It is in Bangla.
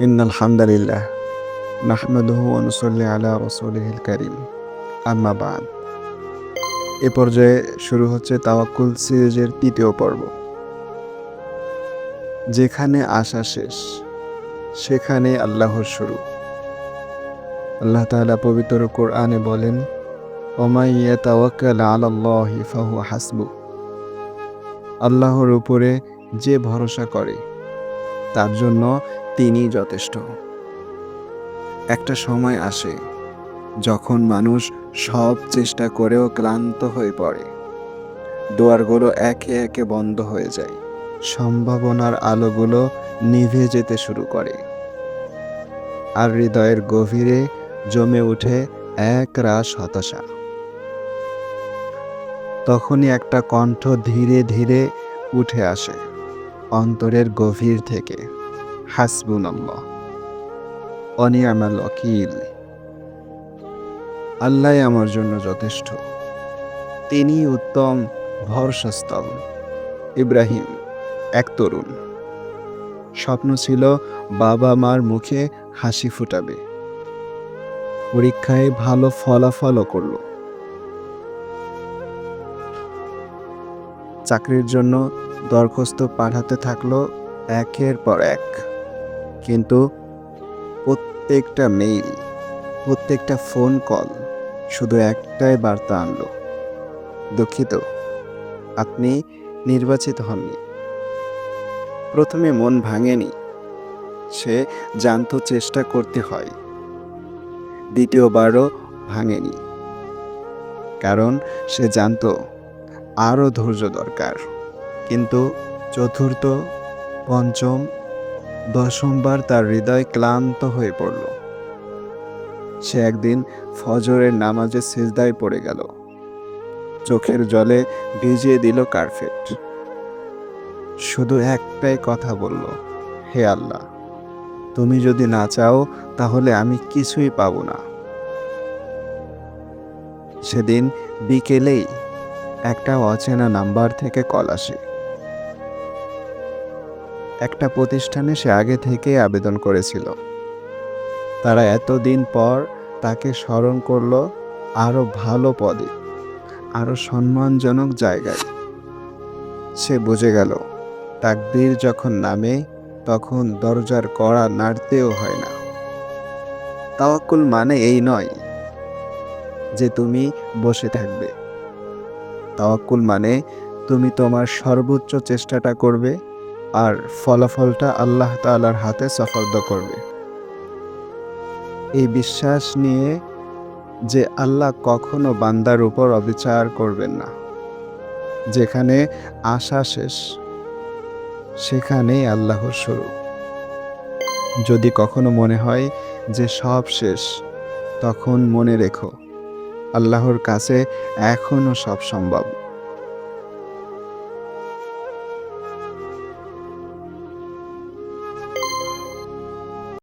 إن الحمد لله نحمده ونصلي على رسوله الكريم আম্মা বাদ এ পর্যায়ে শুরু হচ্ছে তাওয়াক্কুল সিরিজের তৃতীয় পর্ব যেখানে আশা শেষ সেখানে আল্লাহর শুরু আল্লাহ তাআলা পবিত্র কোরআনে বলেন ওমাই ইয়াতাওয়াক্কাল আলাল্লাহি ফাহুয়া হাসবু আল্লাহর উপরে যে ভরসা করে তার জন্য তিনি যথেষ্ট। একটা সময় আসে যখন মানুষ সব চেষ্টা করেও ক্লান্ত হয়ে পড়ে। দুয়ারগুলো একে একে বন্ধ হয়ে যায়। সম্ভাবনার আলোগুলো নিভে যেতে শুরু করে। আর হৃদয়ের গভীরে জমে ওঠে এক রাস হতাশা। তখনই একটা কণ্ঠ ধীরে ধীরে উঠে আসে অন্তরের গভীর থেকে। হাসবুন আল্লাহ অনিয়ামাল ওকিল আল্লাহ আমার জন্য যথেষ্ট। তিনি উত্তম ভরসাস্থল ইব্রাহিম এক তরুণ। স্বপ্ন ছিল বাবা মার মুখে হাসি ফুটাবে। পরীক্ষায় ভালো ফলাফলও করল। চাকরির জন্য দরখাস্ত পাঠাতে থাকল একের পর এক। কিন্তু প্রত্যেকটা মেইল প্রত্যেকটা ফোন কল শুধু একটাই বার্তা আনলো। দুঃখিত, আপনি নির্বাচিত হননি। প্রথমে মন ভাঙেনি, সে জানত চেষ্টা করতে হয়। দ্বিতীয়বারও ভাঙেনি, কারণ সে জানতো আরও ধৈর্য দরকার। কিন্তু চতুর্থ, পঞ্চম দশমবার তার হৃদয় ক্লান্ত হয়ে পড়ল। সে একদিন ফজরের নামাজে সেজদায় পড়ে গেল। চোখের জলে ভিজিয়ে দিল কার্পেট। শুধু একটাই কথা বলল, হে আল্লাহ, তুমি যদি না চাও তাহলে আমি কিছুই পাবো না। সেদিন বিকেলেই একটা অচেনা নাম্বার থেকে কল আসে। একটা প্রতিষ্ঠানে সে আগে থেকে আবেদন করেছিল। তারা এতদিন পর তাকে স্মরণ করল আরও ভালো পদে, আরও সম্মানজনক জায়গায়। সে বুঝে গেল, তাকদির যখন নামে, তখন দরজার কড়া নাড়তেও হয় না। তাওয়াক্কুল মানে এই নয় যে তুমি বসে থাকবে। তাওয়াক্কুল মানে তুমি তোমার সর্বোচ্চ চেষ্টাটা করবে আর ফলাফলটা আল্লাহ তালার হাতে সফর্দ করবে। এই বিশ্বাস নিয়ে যে আল্লাহ কখনো বান্দার উপর অবিচার করবেন না। যেখানে আশা শেষ, সেখানেই আল্লাহর শুরু। যদি কখনো মনে হয় যে সব শেষ, তখন মনে রেখো, আল্লাহর কাছে এখনও সব সম্ভব।